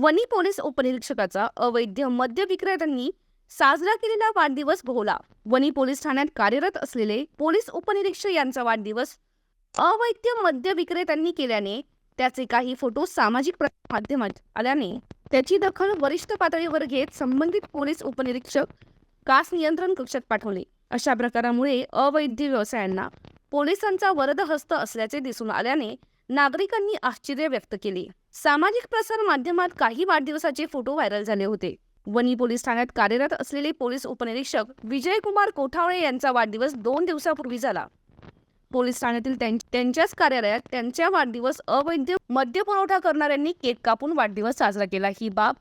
वनी police उपनिरीक्षकाचा अवैध मद्य विक्रेत्यांनी साजरा केलेला वाढदिवस भोवला. वनी पोलीस ठाण्यात कार्यरत असलेले पोलीस उपनिरीक्षक यांचा वाढदिवस अवैध मद्य विक्रेत्यांनी केल्याने त्याचे काही फोटो सामाजिक माध्यमात आल्याने त्याची दखल वरिष्ठ पातळीवर घेत संबंधित पोलीस उपनिरीक्षक कास नियंत्रण कक्षात पाठवले. अशा प्रकारामुळे अवैध व्यवसायांना पोलिसांचा वरदहस्त असल्याचे दिसून आल्याने नागरिकांनी आश्चर्य व्यक्त केले. सामाजिक प्रसार माध्यमात काही वाढदिवसाचे फोटो व्हायरल झाले होते. वनी पोलीस ठाण्यात कार्यरत असलेले पोलीस उपनिरीक्षक विजयकुमार कोठावळे यांचा वाढदिवस दोन दिवसापूर्वी झाला. पोलीस ठाण्यातील त्यांच्याच कार्यालयात त्यांच्या वाढदिवस अवैध मद्य पुरवठा करणाऱ्यांनी केक कापून वाढदिवस साजरा केला. ही बाब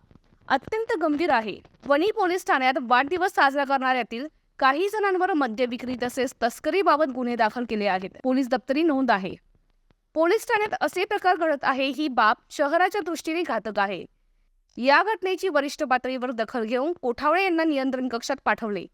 अत्यंत गंभीर आहे. वनी पोलीस ठाण्यात वाढदिवस साजरा करणाऱ्यातील काही जणांवर मद्य विक्री तसेच तस्करीबाबत गुन्हे दाखल केले आहेत. पोलीस दप्तरी नोंद आहे. पोलीस ठाण्यात असे प्रकार घडत आहे ही बाब शहराच्या दृष्टीने घातक आहे. या घटनेची वरिष्ठ पातळीवर दखल घेऊन कोठावळे यांना नियंत्रण कक्षात पाठवले.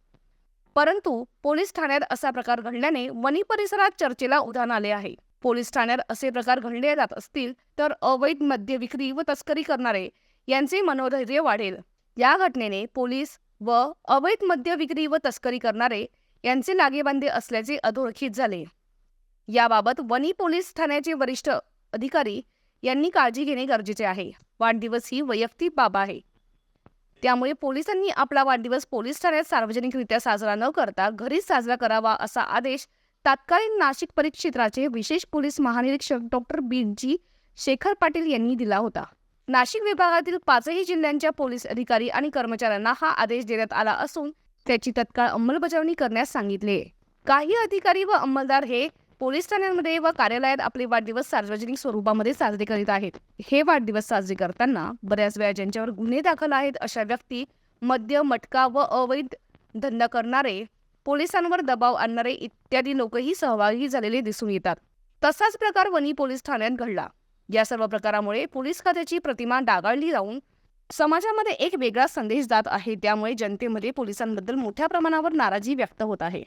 परंतु पोलीस ठाण्यात असा प्रकार घडल्याने वनी परिसरात चर्चेला उधाण आले आहे. पोलीस ठाण्यात असे प्रकार घडले जात असतील तर अवैध मद्य विक्री व तस्करी करणारे यांचे मनोधैर्य वाढेल. या घटनेने पोलीस व अवैध मद्य विक्री व तस्करी करणारे यांचे लागेबांधे असल्याचे अधोरेखित झाले. याबाबत वनी पोलीस ठाण्याचे वरिष्ठ अधिकारी यांनी काळजी घेणे गरजेचे आहे. वाढदिवस ही वैयक्तिक बाब आहे. त्यामुळे पोलिसांनी आपला वाढदिवस पोलीस ठाण्यात सार्वजनिकरित्या साजरा न करता घरीच साजरा करावा असा आदेश तत्कालीन नाशिक परिक्षेत्राचे विशेष पोलीस महानिरीक्षक doctor B G Shekhar Patil यांनी दिला होता. नाशिक विभागातील पाचही जिल्ह्यांच्या पोलीस अधिकारी आणि कर्मचाऱ्यांना हा आदेश देण्यात आला असून त्याची तत्काळ अंमलबजावणी करण्यास सांगितले. काही अधिकारी व अंमलदार हे पोलीस ठाण्यांमध्ये व कार्यालयात आपले वाढदिवस सार्वजनिक स्वरूपामध्ये साजरे करीत आहेत. हे वाढदिवस साजरे करताना बऱ्याच वेळा ज्यांच्यावर गुन्हे दाखल आहेत अशा व्यक्ती मद्य मटका व अवैध धंदा करणारे पोलिसांवर दबाव आणणारे इत्यादी लोकही सहभागी झालेले दिसून येतात. तसाच प्रकार वणी पोलीस ठाण्यात घडला. या सर्व प्रकारामुळे पोलीस खात्याची प्रतिमा डागाळली जाऊन समाजामध्ये एक वेगळा संदेश जात आहे. त्यामुळे जनतेमध्ये पोलिसांबद्दल मोठ्या प्रमाणावर नाराजी व्यक्त होत आहे.